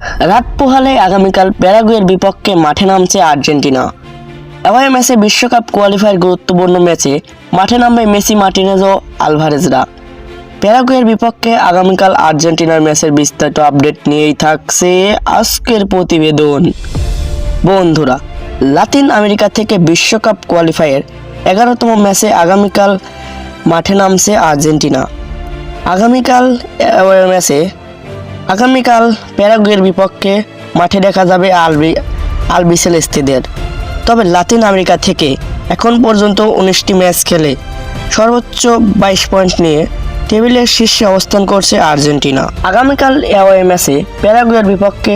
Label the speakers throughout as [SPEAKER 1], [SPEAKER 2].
[SPEAKER 1] রাত পোহালে আগামীকাল প্যারাগুয়ের বিপক্ষে মাঠে নামছে আর্জেন্টিনা। এওয়াই ম্যাচে বিশ্বকাপ কোয়ালিফায়ার গুরুত্বপূর্ণ ম্যাচে মাঠে নামবে মেসি মার্টিনেজ ও আলভারেজরা। প্যারাগুয়ের বিপক্ষে আগামীকাল আর্জেন্টিনার ম্যাচের বিস্তারিত আপডেট নিয়েই থাকছে আজকের প্রতিবেদন। বন্ধুরা, লাতিন আমেরিকা থেকে বিশ্বকাপ কোয়ালিফায়ার এগারোতম ম্যাচে আগামীকাল মাঠে নামছে আর্জেন্টিনা। আগামীকাল ম্যাচে আগামীকাল প্যারাগুয়ের বিপক্ষে মাঠে দেখা যাবে আলবি আলবিসেলেস্তিদের তবে লাতিন আমেরিকা থেকে এখন পর্যন্ত উনিশটি ম্যাচ খেলে সর্বোচ্চ বাইশ পয়েন্ট নিয়ে টেবিলের শীর্ষে অবস্থান করছে আর্জেন্টিনা। আগামীকাল অ্যাওয়ে ম্যাচে প্যারাগুয়ের বিপক্ষে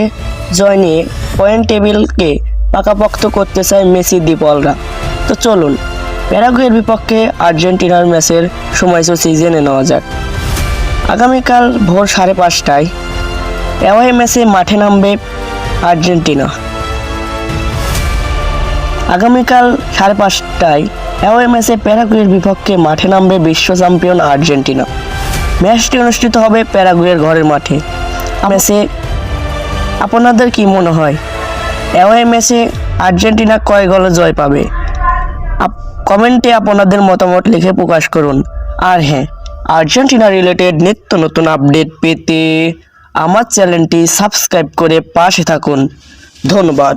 [SPEAKER 1] জয় নিয়ে পয়েন্ট টেবিলকে পাকাপোক্ত করতে চায় মেসি দ্বীপলরা তো চলুন, প্যারাগুয়ের বিপক্ষে আর্জেন্টিনার ম্যাচের সময়সূচি জেনে নেওয়া যাক। আগামীকাল ভোর সাড়ে পাঁচটায় অ্যাওয়ে ম্যাচে মাঠে নামবে আর্জেন্টিনা। আগামীকাল সাড়ে পাঁচটায় অ্যাওয়ে ম্যাচে প্যারাগুয়ের বিপক্ষে মাঠে নামবে বিশ্ব চ্যাম্পিয়ন আর্জেন্টিনা। ম্যাচটি অনুষ্ঠিত হবে প্যারাগুয়ের ঘরের মাঠে। ম্যাচে আপনাদের কি মনে হয়? অ্যাওয়ে ম্যাচে আর্জেন্টিনা কয় গলে জয় পাবে? কমেন্টে আপনাদের মতামত লিখে প্রকাশ করুন। আর হ্যাঁ আর্জেন্টিনা রিলেটেড নিত্য নতুন আপডেট পেতে আমার চ্যানেলটি সাবস্ক্রাইব করে পাশে থাকুন। ধন্যবাদ।